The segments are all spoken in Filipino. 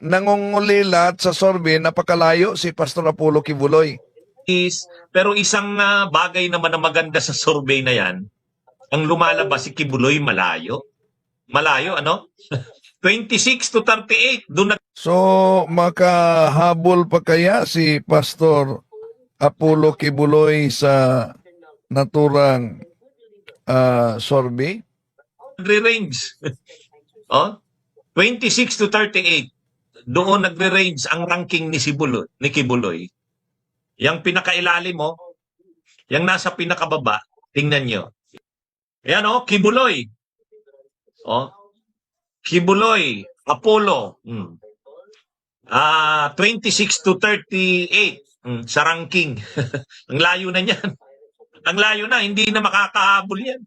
nangungulilat sa survey, napakalayo si Pastor Apollo Kibuloy. is, pero isang ah, bagay naman na maganda sa survey na yan, ang lumalabas si Kibuloy malayo. Malayo, ano? 26 to 38. Doon na So, makahabol pa kaya si Pastor Apollo Kibuloy sa naturang ah, survey? nagre-range. oh? 26 to 38. Doon nagre-range ang ranking ni Sibuloy, ni Kibuloy. Yang pinakailalim mo, yang nasa pinakababa, tingnan nyo. Ayan oh, Kibuloy. Oh. Kibuloy, Apollo. Hmm. Ah, 26 to 38 hmm, sa ranking. ang layo na niyan. Ang layo na, hindi na makakahabol yan.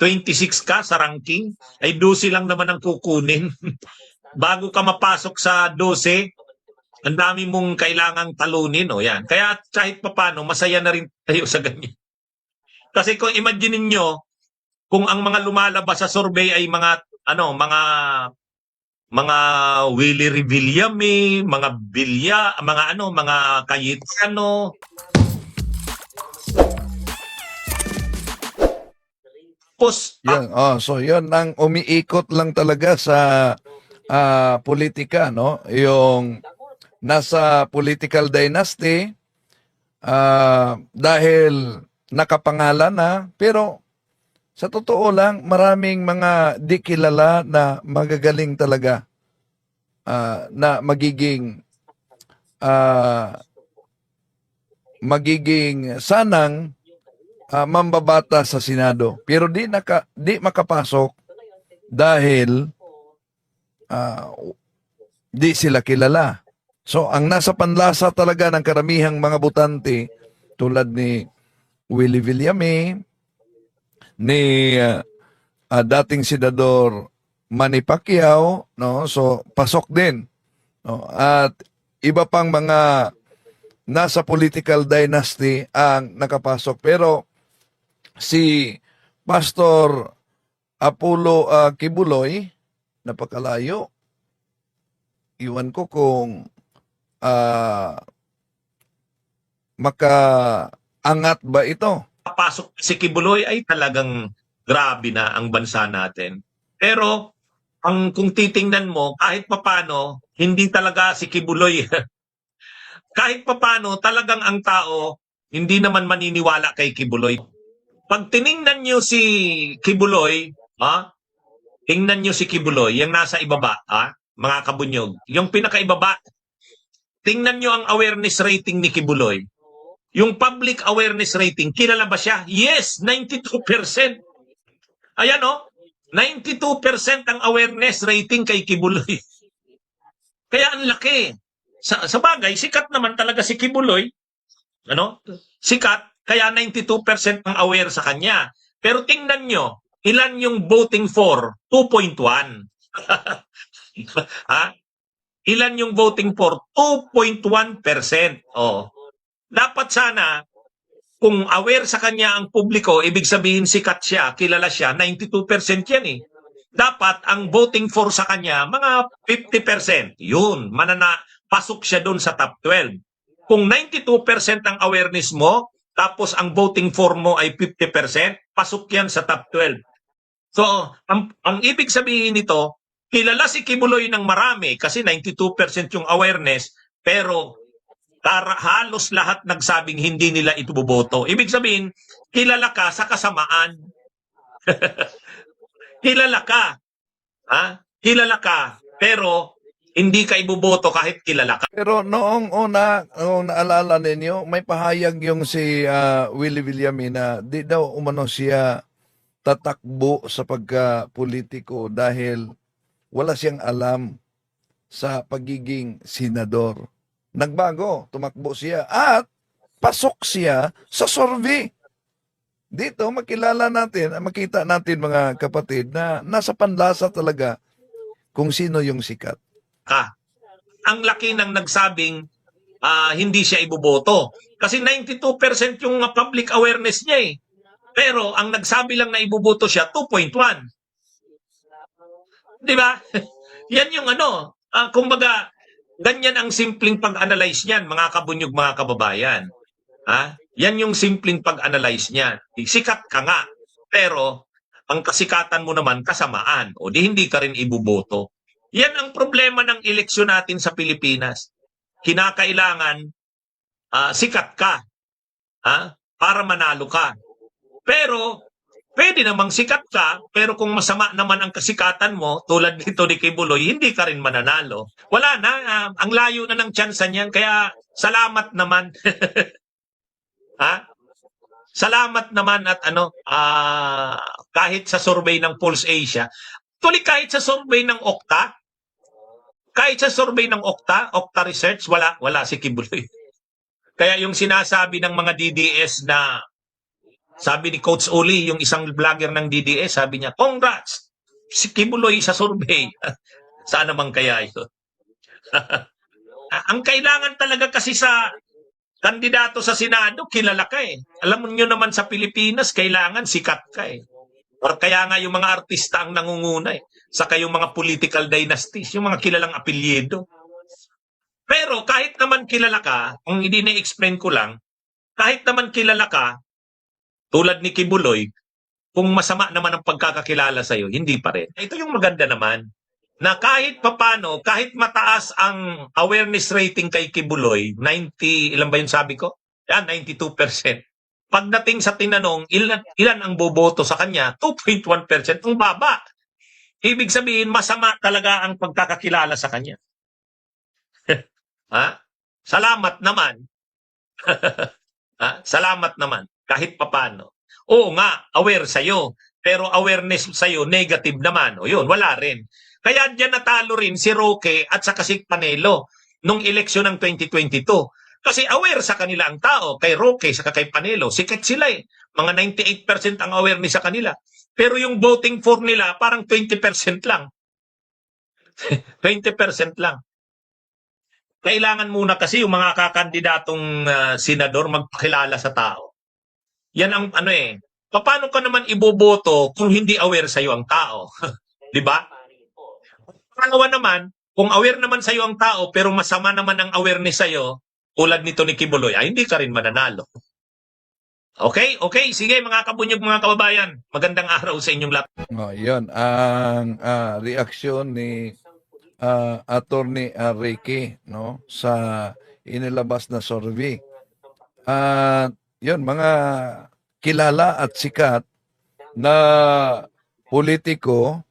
26 ka sa ranking, ay 12 lang naman ang kukunin. Bago ka mapasok sa 12, ang dami mong kailangang talunin. O yan. Kaya kahit papano, masaya na rin tayo sa ganyan. Kasi kung imagine nyo, kung ang mga lumalabas sa survey ay mga, ano, mga mga Willie Revillame, mga Bilya, mga ano, mga Cayetano, Tapos, Yan, oh, so yun ang umiikot lang talaga sa ah, politika, no? Yung nasa political dynasty ah, dahil nakapangalan na, pero sa totoo lang, maraming mga di kilala na magagaling talaga ah, na magiging ah, magiging sanang ah, mambabata sa Senado. Pero di naka di makapasok dahil ah, di sila kilala. So ang nasa panlasa talaga ng karamihang mga butante tulad ni Willie Villame, ni ah, ah, dating senador Manny Pacquiao, no? So pasok din. No? At iba pang mga nasa political dynasty ang nakapasok. Pero si Pastor Apollo ah, Kibuloy, napakalayo. Iwan ko kung ah, makaangat ba ito. papasok si Kibuloy ay talagang grabe na ang bansa natin. Pero ang kung titingnan mo, kahit papano, hindi talaga si Kibuloy. kahit papano, talagang ang tao hindi naman maniniwala kay Kibuloy. Pag tiningnan niyo si Kibuloy, ha? Tingnan niyo si Kibuloy, yung nasa ibaba, ha? Mga kabunyog. Yung pinakaibaba, tingnan niyo ang awareness rating ni Kibuloy. Yung public awareness rating, kilala ba siya? Yes, 92%. Ayan o, 92% ang awareness rating kay Kibuloy. Kaya ang laki. Sa, sa bagay, sikat naman talaga si Kibuloy. Ano? Sikat, kaya 92% ang aware sa kanya. Pero tingnan nyo, ilan yung voting for? 2.1. ha? Ilan yung voting for? 2.1%. Oh. Dapat sana, kung aware sa kanya ang publiko, ibig sabihin sikat siya, kilala siya, 92% yan eh. Dapat ang voting for sa kanya, mga 50%. Yun, manana, pasok siya doon sa top 12. Kung 92% ang awareness mo, tapos ang voting for mo ay 50%, pasok yan sa top 12. So, ang, ang ibig sabihin nito, kilala si Kibuloy ng marami kasi 92% yung awareness, pero Tara, halos lahat nagsabing hindi nila ito boboto. Ibig sabihin, kilala ka sa kasamaan. kilala ka. Ha? Kilala ka. Pero, hindi ka iboboto kahit kilala ka. Pero noong una, noong naalala ninyo, may pahayag yung si ah, Willie Villame na di daw umano siya tatakbo sa pagka-politiko dahil wala siyang alam sa pagiging senador. Nagbago, tumakbo siya at pasok siya sa survey. Dito makilala natin, makita natin mga kapatid na nasa panlasa talaga kung sino yung sikat. ka. Ang laki ng nagsabing ah, hindi siya iboboto. Kasi 92% yung ah, public awareness niya eh. Pero ang nagsabi lang na iboboto siya, 2.1. Di ba? Yan yung ano, ah, kumbaga, Ganyan ang simpleng pag-analyze niyan, mga kabunyog, mga kababayan. Ha? Yan yung simpleng pag-analyze niyan. Sikat ka nga, pero ang kasikatan mo naman kasamaan o di hindi ka rin ibuboto. Yan ang problema ng eleksyon natin sa Pilipinas. Kinakailangan ah, sikat ka ha? para manalo ka. Pero pwede namang sikat ka, pero kung masama naman ang kasikatan mo, tulad nito ni Kibuloy, hindi ka rin mananalo. Wala na, ah, ang layo na ng tsansa niyan, kaya salamat naman. ha? Salamat naman at ano, ah, kahit sa survey ng Pulse Asia, tuloy kahit sa survey ng Okta, kahit sa survey ng Okta, Okta Research, wala, wala si Kibuloy. Kaya yung sinasabi ng mga DDS na sabi ni Coach Uli, yung isang vlogger ng DDS, sabi niya, congrats! Si Kibuloy sa survey. Saan naman kaya ito? Ang kailangan talaga kasi sa kandidato sa Senado, kilala ka eh. Alam niyo naman sa Pilipinas, kailangan sikat ka eh. Or kaya nga yung mga artista ang nangunguna eh. Saka yung mga political dynasties, yung mga kilalang apelyido. Pero kahit naman kilala ka, kung hindi na-explain ko lang, kahit naman kilala ka, tulad ni Kibuloy, kung masama naman ang pagkakakilala sa'yo, hindi pa rin. Ito yung maganda naman, na kahit papano, kahit mataas ang awareness rating kay Kibuloy, 90, ilan ba yung sabi ko? Yan, 92%. Pagdating sa tinanong, ilan, ilan ang boboto sa kanya? 2.1%. Ang baba. Ibig sabihin, masama talaga ang pagkakakilala sa kanya. ha? Salamat naman. ha? Salamat naman. Kahit papano. Oo nga, aware sa'yo. Pero awareness sa'yo, negative naman. O yun, wala rin. Kaya dyan natalo rin si Roque at saka si Panelo nung eleksyon ng 2022. Kasi aware sa kanila ang tao, kay Roque saka kay Panelo. Sikat sila eh. Mga 98% ang awareness sa kanila. Pero yung voting for nila, parang 20% lang. 20% lang. Kailangan muna kasi yung mga kakandidatong ah, senador magpakilala sa tao. Yan ang ano eh. Paano ka naman iboboto kung hindi aware sa'yo ang tao? Di ba? Pangalawa naman, kung aware naman sa'yo ang tao pero masama naman ang awareness sa'yo, tulad nito ni Kibuloy, ay hindi ka rin mananalo. Okay? Okay, sige mga kabunyog, mga kababayan. Magandang araw sa inyong lahat. Oh, yun. Ang ah, reaksyon ni ah, Attorney ah, Ricky no, sa inilabas na survey. At yun, mga kilala at sikat na politiko,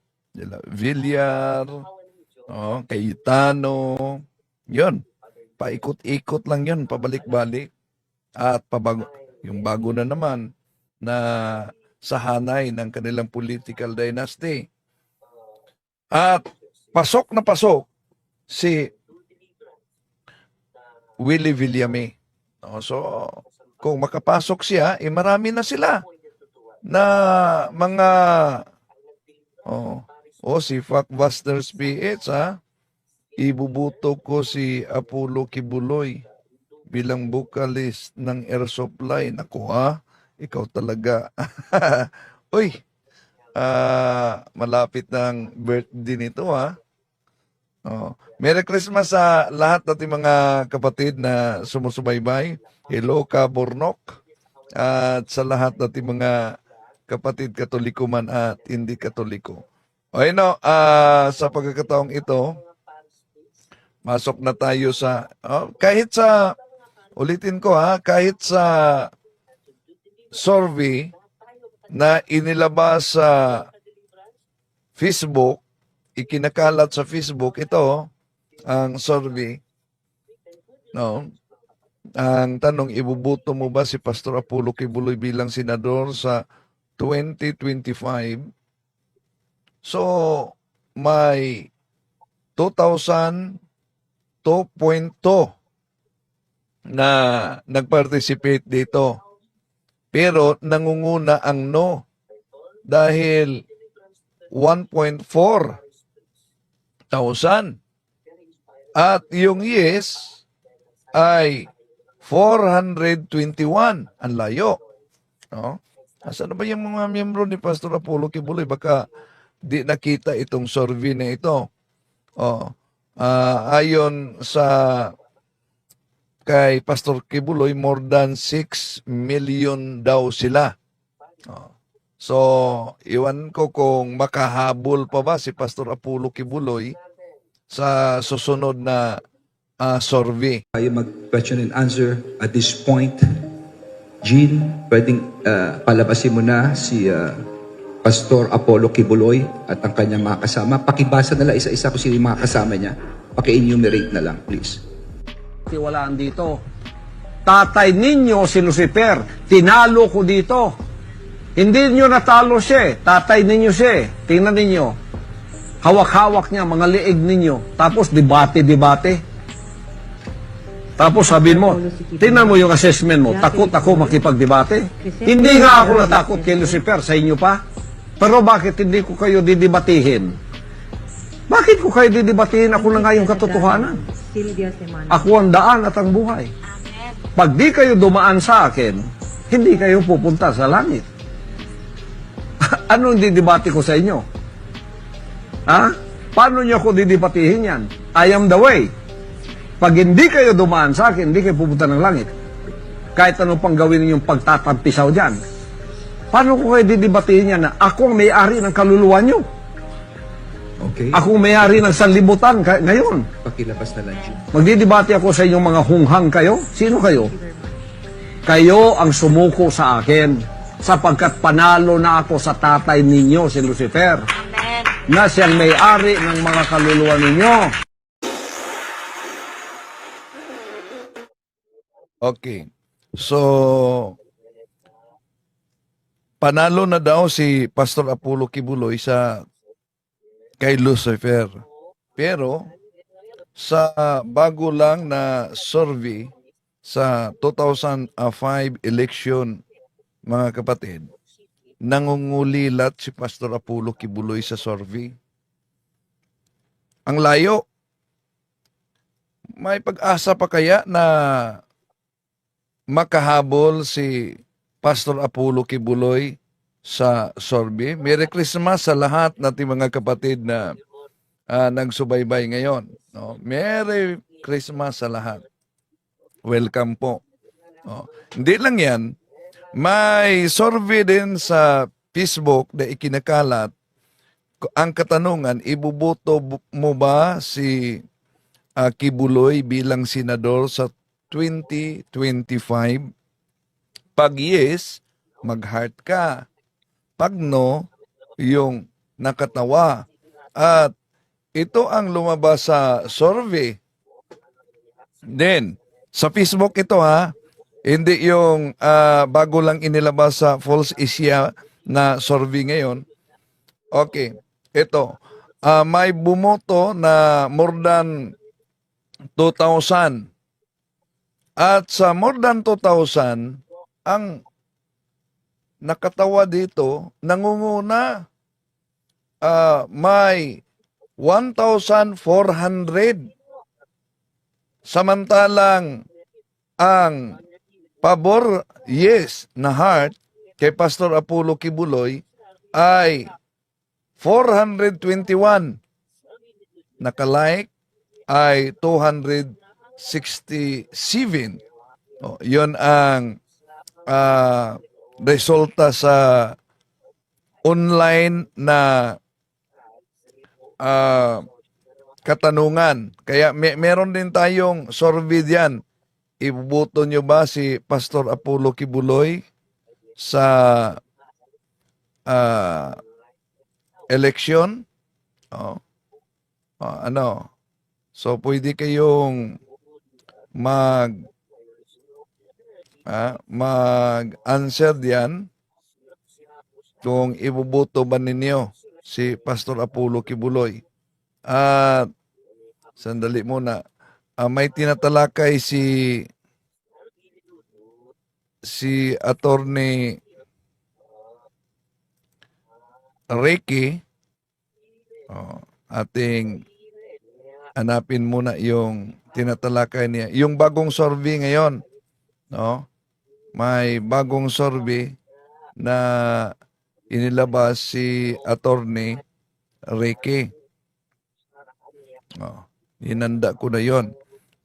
Villar, oh, Cayetano, yun. Paikot-ikot lang yun, pabalik-balik. At pabago, yung bago na naman na sa hanay ng kanilang political dynasty. At pasok na pasok si Willie Villame. No, so, kung makapasok siya, eh marami na sila na mga oh, oh si Fuckbusters PH ha. Ibubuto ko si Apollo Kibuloy bilang vocalist ng Air Supply. Naku ha, ikaw talaga. Uy, ah, malapit ng birthday nito ha. Oh. Merry Christmas sa lahat nating mga kapatid na sumusubaybay. Hello ka Bornok. At sa lahat nating mga kapatid katoliko man at hindi katoliko. O no, ah, sa pagkakataong ito, masok na tayo sa, oh, kahit sa, ulitin ko ha, kahit sa survey na inilabas sa Facebook, ikinakalat sa Facebook, ito, ang survey, no, ang tanong, ibubuto mo ba si Pastor Apollo Kibuloy bilang senador sa 2025? So, may 2,000 2.2 na nag-participate dito. Pero nangunguna ang no dahil 1.4 thousand. At yung yes ay 421. Ang layo. No? Asan na ba yung mga miyembro ni Pastor Apollo Kibuloy? Baka di nakita itong survey na ito. Oh. Ah, ayon sa kay Pastor Kibuloy, more than 6 million daw sila. Oh. So, iwan ko kung makahabol pa ba si Pastor Apollo Kibuloy sa susunod na ah, survey. tayo mag-question and answer at this point. Jean, pwedeng uh, palabasin mo na si uh, Pastor Apollo Kibuloy at ang kanyang mga kasama. Pakibasa na lang isa-isa kung sino yung mga kasama niya. Paki-enumerate na lang, please. tiwalaan dito. Tatay ninyo si Lucifer, tinalo ko dito. Hindi nyo natalo siya, eh. tatay ninyo siya. eh. Tingnan ninyo. Hawak-hawak niya, mga liig ninyo. Tapos debate-debate. Tapos sabihin mo, tingnan mo yung assessment mo, takot ako makipagdebate. Hindi nga ako natakot kay Lucifer, sa inyo pa. Pero bakit hindi ko kayo didibatihin? Bakit ko kayo didibatihin? Ako na nga yung katotohanan. Ako ang daan at ang buhay. Pag di kayo dumaan sa akin, hindi kayo pupunta sa langit. Anong didibati ko sa inyo? Ha? Paano niyo ako didibatihin yan? I am the way. Pag hindi kayo dumaan sa akin, hindi kayo pupunta ng langit. Kahit ano pang gawin ninyong pagtatampisaw dyan. Paano ko kayo didibatihin yan na ako ang may-ari ng kaluluwa niyo? Okay? Ako ang may-ari ng sanlibutan ngayon. Pakilabas na lang, Jean. Magdidebate ako sa inyong mga hunghang kayo. Sino kayo? Kayo ang sumuko sa akin sapagkat panalo na ako sa tatay ninyo, si Lucifer, na siyang may-ari ng mga kaluluwa ninyo. Okay. So, panalo na daw si Pastor Apollo Kibuloy sa kay Lucifer. Pero, sa bago lang na survey sa 2005 election, mga kapatid, nangungulilat si Pastor Apollo Kibuloy sa survey. Ang layo. May pag-asa pa kaya na makahabol si Pastor Apollo Kibuloy sa Sorbe. Merry Christmas sa lahat nating mga kapatid na ah, nagsubaybay ngayon. No? Merry Christmas sa lahat. Welcome po. No? Hindi lang yan, may survey din sa Facebook na ikinakalat ang katanungan, ibuboto bu- mo ba si ah, Kibuloy bilang senador sa 2025? Pag yes, mag-heart ka. Pag no, yung nakatawa. At ito ang lumabas sa survey. Then, sa Facebook ito ha, hindi yung ah, bago lang inilabas sa False Asia na survey ngayon. Okay, ito. Ah, may bumoto na more than 2,000. At sa more than 2,000, ang nakatawa dito, nangunguna ah, may 1,400. Samantalang ang pabor, yes, na heart kay Pastor Apollo Kibuloy ay 421. Nakalike ay 267. O, yun ang ah, resulta sa online na ah, katanungan. Kaya may, meron din tayong survey diyan. Ibubuto nyo ba si Pastor Apollo Kibuloy sa ah, election? Oh. Oh, ano? So pwede kayong mag ah, mag-answer diyan kung ibuboto ba ninyo si Pastor Apollo Kibuloy. At sandali muna. Ah, may tinatalakay si si attorney Ricky. Oh, ating hanapin muna yung tinatalakay niya. Yung bagong survey ngayon, no? May bagong survey na inilabas si attorney Ricky. Oh. Hinanda ko na yon.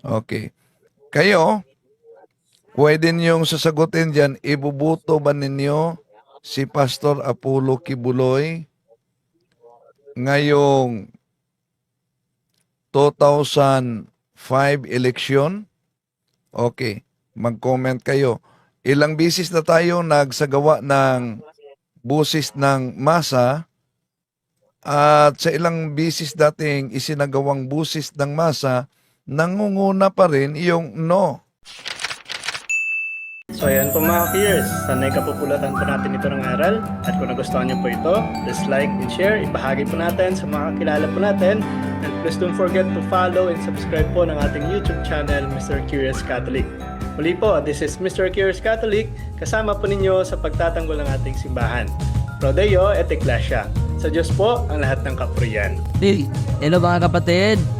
Okay. Kayo, pwede niyong sasagutin dyan, ibubuto ba ninyo si Pastor Apollo Kibuloy ngayong 2005 election? Okay, mag-comment kayo. Ilang bisis na tayo nagsagawa ng busis ng masa at sa ilang bisis dating isinagawang busis ng masa, nangunguna pa rin yung no. So ayan po mga peers, sanay kapupulatan po natin ito ng aral at kung nagustuhan niyo po ito, please like and share, ibahagi po natin sa mga kakilala po natin and please don't forget to follow and subscribe po ng ating YouTube channel, Mr. Curious Catholic. Muli po, this is Mr. Curious Catholic, kasama po ninyo sa pagtatanggol ng ating simbahan. Prodeo et Ecclesia. Sa Diyos po ang lahat ng kapurian. Hey, Hello mga kapatid.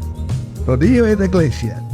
Rodillo et Iglesia.